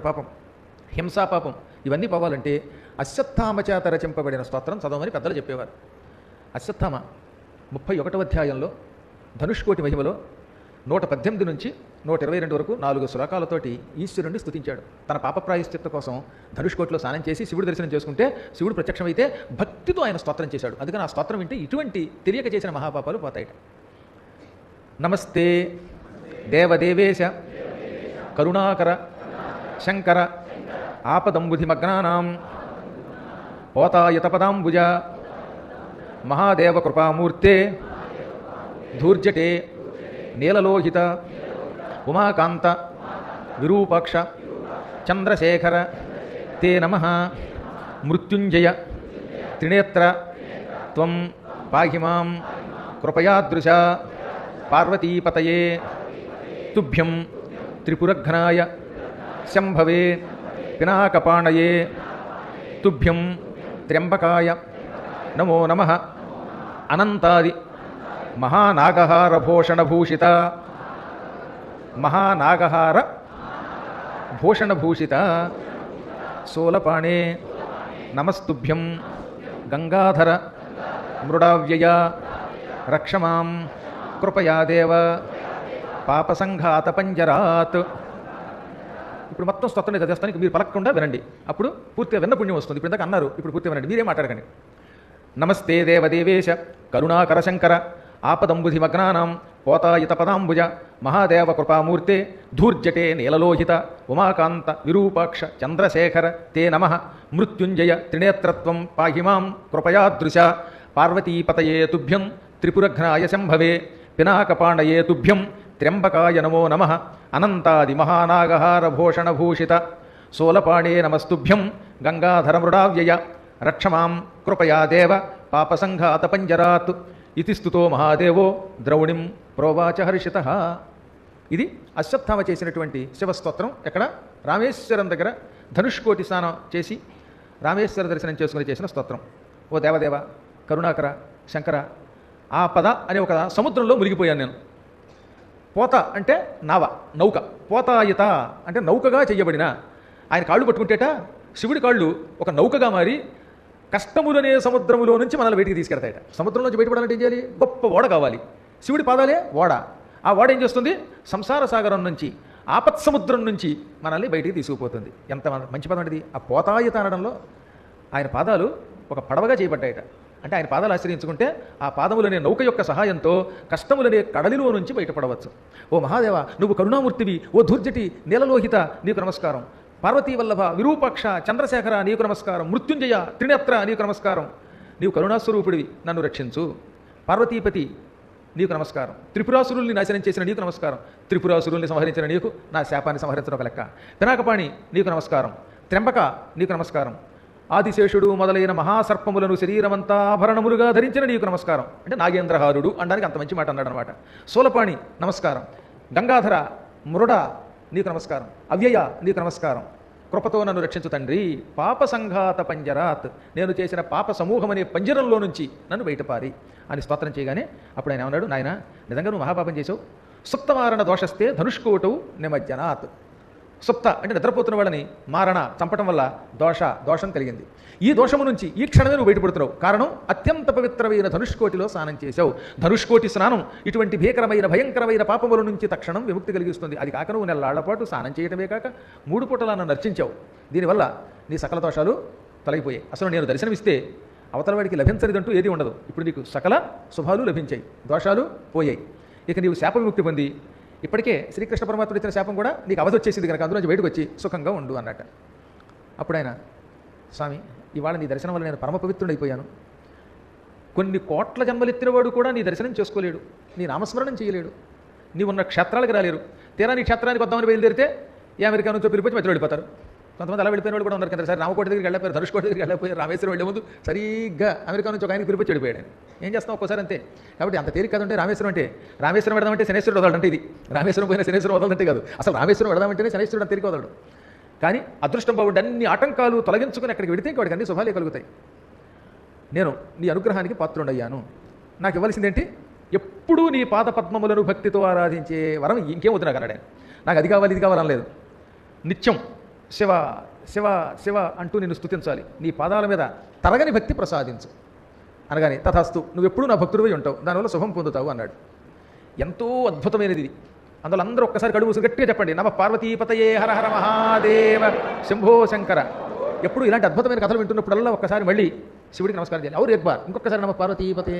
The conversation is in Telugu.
పాపం హింసా పాపం ఇవన్నీ పోవాలంటే అశ్వత్థామ చేత రచింపబడిన స్తోత్రం చదవమని పెద్దలు చెప్పేవారు. అశ్వత్థామ ముప్పై ఒకటవ అధ్యాయంలో ధనుష్కోటి మహిమలో నూట పద్దెనిమిది నుంచి నూట ఇరవై రెండు వరకు నాలుగు శ్లోకాలతోటి ఈశ్వరుణ్ణి స్థుతించాడు తన పాప ప్రాయశ్చిత్త కోసం ధనుష్కోటిలో స్నానం చేసి శివుడు దర్శనం చేసుకుంటే శివుడు ప్రత్యక్షమైతే భక్తితో ఆయన స్తోత్రం చేశాడు. అందుకని ఆ స్తోత్రం వింటే ఇటువంటి తెలియక చేసిన మహాపాపాలు పోతాయట. నమస్తే. దేవదేవేశ. కరుణాకర. శంకర ఆపదంబుధిమగ్నానాం పోతాయతపదాంబుజ మహాదేవకృపామూర్తే ధూర్జటే నీలలోహిత ఉమాకాంత విరూపాక్ష చంద్రశేఖర తే నమ మృత్యుంజయ త్రినేత్ర త్వం పాహిమాం కృపయాదృశ పార్వతీపతయే తుభ్యం త్రిపురఘ్నాయ శంభవే పినాకపాణయే తుభ్యం త్ర్యంబకాయ నమో నమ అనంతాది మహానాగహారభూషణభూషిత మహానాగహార భూషణభూషిత సోలపాణే నమస్తుభ్యం గంగాధర మృడావ్యయ రక్షమాం కృపయా దేవ పాపసంఘాతపంజరాత్ పంజరాత్ ఇప్పుడు మొత్తం స్తోత్రం చదివేస్తాను మీరు పలకకుండా వినండి. అప్పుడు పూర్తిగా విన్న పుణ్యం వస్తుంది. ఇప్పుడు ఇందాక అన్నారు. ఇప్పుడు పూర్తిగా వినండి. మీరే మాట్లాడకండి. నమస్తే దేవదేవేశ కరుణాకర శంకర ఆపదంబుధిమగ్నానాం పోతాయిత పదాంబుజ మహాదేవ కృపామూర్తే ధూర్జటే నీలలోహిత ఉమాకాంత విరూపాక్ష చంద్రశేఖర తే నమ మృత్యుంజయ త్రినేత్రత్వం పాహిమాం కృపయాదృశ పార్వతీపతయే తుభ్యం త్రిపురఘ్నాయ శంభవే పినాకపాణయే తుభ్యం త్ర్యంబకాయ నమో నమ అనంతాది మహానాగహారభూషణభూషిత సోలపాణే నమస్తుభ్యం గంగాధరమృడావ్యయ. రక్షమాం కృపయా దేవ పాపసంఘాతపంజరాత్ ఇది ఇతి స్థుతో మహాదేవో ద్రౌణిం ప్రోవాచ హర్షిత. ఇది అశ్వత్థామ చేసినటువంటి శివస్తోత్రం. ఎక్కడ? రామేశ్వరం దగ్గర ధనుష్కోటి స్నానం చేసి రామేశ్వర దర్శనం చేసుకుని చేసిన స్తోత్రం. ఓ దేవదేవ కరుణాకర శంకర ఆ పద అనే ఒక సముద్రంలో మునిగిపోయాను నేను. పోత అంటే నావ నౌక. పోతాయిత అంటే నౌకగా చెయ్యబడిన. ఆయన కాళ్ళు పట్టుకుంటేట శివుడి కాళ్ళు ఒక నౌకగా మారి కష్టములనే సముద్రములో నుంచి మనల్ని బయటికి తీసుకెడతాయట సముద్రం నుంచి బయటపడాలంటే ఏం చేయాలి? గొప్ప ఓడ కావాలి. శివుడి పాదాలే ఓడ. ఆ ఓడ ఏం చేస్తుంది? సంసార సాగరం నుంచి ఆపత్ సముద్రం నుంచి మనల్ని బయటికి తీసుకుపోతుంది. ఎంత మంచి పదం ఇది. ఆ పోతాయిత అనడంలో ఆయన పాదాలు ఒక పడవగా చేయబడ్డాయట. అంటే ఆయన పాదాలు ఆశ్రయించుకుంటే ఆ పాదములనే నౌక యొక్క సహాయంతో కష్టములనే కడలిలో నుంచి బయటపడవచ్చు. ఓ మహాదేవ నువ్వు కరుణామూర్తివి ఓ దుర్జటి నీలలోహిత నీకు నమస్కారం. పార్వతీ వల్లభ విరూపాక్ష చంద్రశేఖర నీకు నమస్కారం. మృత్యుంజయ త్రినేత్ర నీకు నమస్కారం. నీవు కరుణాస్వరూపుడివి నన్ను రక్షించు. పార్వతీపతి నీకు నమస్కారం. త్రిపురాసురుల్ని నాశనం చేసిన నీకు నమస్కారం. త్రిపురాసురుల్ని సంహరించిన నీకు నా శాపాన్ని సంహరించడం ఒక లెక్క. పినాకపాణి నీకు నమస్కారం. త్రింబక నీకు నమస్కారం. ఆదిశేషుడు మొదలైన మహాసర్పములను శరీరమంతా ఆభరణములుగా ధరించిన నీకు నమస్కారం. అంటే నాగేంద్రహారుడు అనడానికి అంత మంచి మాట అన్నాడు అనమాట సోలపాణి నమస్కారం. గంగాధర మురుడ నీకు నమస్కారం. అవ్యయ నీకు నమస్కారం. కృపతో నన్ను రక్షించు తండ్రి. పాప సంఘాత పంజరాత్. నేను చేసిన పాప సమూహం అనే పంజరంలో నుంచి నన్ను బయటపారి. అని స్తోత్రం చేయగానే అప్పుడు ఆయన ఏమన్నాడు? నాయన నిజంగా నువ్వు మహాపాపం చేసావు సుప్తమారణ దోషస్తే ధనుష్కోటవు నిమజ్జనాత్. సుప్త అంటే నిద్రపోతున్న వాళ్ళని మారణ చంపటం వల్ల దోష దోషం కలిగింది. ఈ దోషము నుంచి ఈ క్షణమే నువ్వు బయటపడుతున్నావు. కారణం అత్యంత పవిత్రమైన ధనుష్కోటిలో స్నానం చేశావు. ధనుష్కోటి స్నానం ఇటువంటి భీకరమైన భయంకరమైన పాపముల నుంచి తక్షణం విముక్తి కలిగిస్తుంది. అది కాక నువ్వు నెలలాళ్ళ పాటు స్నానం చేయటమే కాక మూడు పూటలా నన్ను నర్చించావు. దీనివల్ల నీ సకల దోషాలు తొలగిపోయాయి. అసలు నేను దర్శనమిస్తే అవతల వాడికి లభించనిదంటూ ఏది ఉండదు. ఇప్పుడు నీకు సకల శుభాలు లభించాయి. దోషాలు పోయాయి. ఇక నీవు శాప విముక్తి పొంది ఇప్పటికే శ్రీకృష్ణ పరమాత్ముడు ఇచ్చిన శాపం కూడా నీకు అవధి వచ్చేసింది కనుక అందులోంచి బయటకు వచ్చి సుఖంగా ఉండు అన్నట్ట. అప్పుడు ఆయన స్వామి ఇవాళ నీ దర్శనం వల్ల నేను పరమ పవిత్రుడైపోయాను. కొన్ని కోట్ల జన్మలెత్తినవాడు కూడా నీ దర్శనం చేసుకోలేడు నీ నామస్మరణం చేయలేడు నీవున్న క్షేత్రాలకు రాలేరు. తీరా నీ క్షేత్రానికి వద్దామని బయలుదేరితే ఈ అమెరికా నుంచో పిలిపించి మధ్యలో వెళ్ళిపోతారు కొంతమంది అలా వెళ్ళిపోయిన వాళ్ళు కూడా ఉన్నారు కదా సరే రామకోట దగ్గరికి వెళ్ళిపోయారు ధనుష్కోట దగ్గరికి వెళ్ళిపోయారు రామేశ్వరం వెళ్ళే ముందు సరిగ్గా అమెరికా నుంచి ఒక ఆయనకి తిరుపతి వెళ్ళిపోయాడు ఏం చేస్తాం ఒక్కోసారి అంతే. కాబట్టి అంత తేలిక కదంటే రామేశ్వరం అంటే రామేశ్వరం వెడదామంటే శనేశ్వరుడు వదలంటే ఇది. రామేశ్వరం పోయిన శనేశ్వరం వదలంటే కాదు. అసలు రామేశ్వరం వెడదామంటేనే శనేశ్వరుడు అంత తేలిక వదలడు కానీ అదృష్టం బాగుండి అన్ని ఆటంకాలు తొలగించుకుని అక్కడికి వెడితే వాడికి అన్ని శుభాలే కలుగుతాయి. నేను నీ అనుగ్రహానికి పాత్రుండయ్యాను. నాకు ఇవ్వాల్సిందేంటి ఎప్పుడూ నీ పాద పద్మములను భక్తితో ఆరాధించే వరం ఇంకేం వద్దు నాకు అన్నాడు నాకు అది కావాలి ఇది కావాలని లేదు నిత్యం శివ శివ శివ అంటూ నిన్ను స్తుతించాలి. నీ పాదాల మీద తరగని భక్తి ప్రసాదించు. అనగానే తథాస్తు నువ్వెప్పుడూ నా భక్తుడివై ఉంటావు. దానివల్ల శుభం పొందుతావు అన్నాడు. ఎంతో అద్భుతమైనది ఇది. అందులో అందరూ ఒక్కసారి కడుగు గట్టిగా చెప్పండి. నమ పార్వతీపతయే హర హర మహాదేవ శంభో శంకర. ఎప్పుడు ఇలాంటి అద్భుతమైన కథలు వింటున్నప్పుడల్లా ఒక్కసారి మళ్ళీ శివుడికి నమస్కారం చేయాలి అవురు ఎక్బార్ ఇంకొకసారి నమ పార్వతీపతే